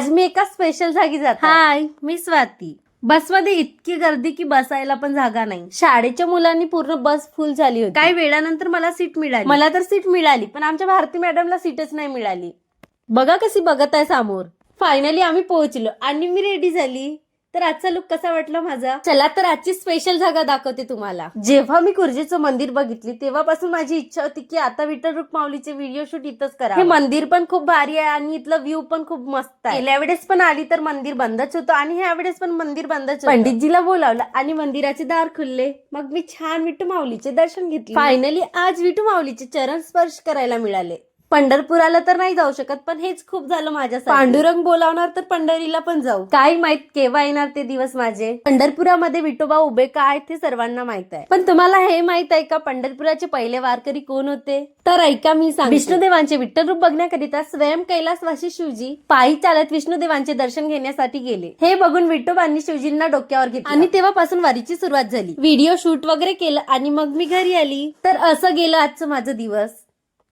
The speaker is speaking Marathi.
आज मी एका स्पेशल जागी जात. हाय मी स्वाती. बसमध्ये इतकी गर्दी की बसायला पण जागा नाही. शाळेच्या मुलांनी पूर्ण बस फुल झाली होती. काही वेळानंतर मला सीट मिळाली. मला तर सीट मिळाली पण आमच्या भारती मॅडमला सीटच नाही मिळाली. बघा कशी बघत आहे समोर. फायनली आम्ही पोहोचलो आणि मी रेडी झाली. तर आजचा लुक कसा वाटला माझा? चला तर आजची स्पेशल जागा दाखवते तुम्हाला. जेव्हा मी कुर्जेचं मंदिर बघितली तेव्हापासून माझी इच्छा होती की आता विठ्ठल रुक्मावलीचे व्हिडिओ शूट इथंच करा हे मंदिर पण खूप भारी आहे आणि इथलं व्ह्यू पण खूप मस्त आहे. गेल्या वेळेस पण आली तर मंदिर बंदच होतं आणि ह्या वेळेस पण मंदिर बंदच. पंडितजीला बोलावलं आणि मंदिराचे दार खुलले. मग मी छान विठू माऊलीचे दर्शन घेतले. फायनली आज विठू माऊलीचे चरण स्पर्श करायला मिळाले. पंढरपुराला तर नाही जाऊ शकत पण हेच खूप झालं माझ्या पांडुरंग बोलावणार तर पंढरीला पण जाऊ. काय माहीत केव्हा येणार ते दिवस माझे? पंढरपुरामध्ये विठोबा उभे का आहेत ते सर्वांना माहीत आहे. पण तुम्हाला हे माहीत आहे का पंढरपुराचे पहिले वारकरी कोण होते? तर ऐका मी सांग विष्णुदेवांचे विठ्ठल रूप बघण्याकरिता स्वयं कैलासवासी शिवजी पायी चालत विष्णुदेवांचे दर्शन घेण्यासाठी गेले. हे बघून विठोबांनी शिवजींना डोक्यावर घेतले. आणि तेव्हापासून वारीची सुरुवात झाली. व्हिडिओ शूट वगैरे केलं आणि मग मी घरी आली. तर असं गेलं आजचं माझं दिवस.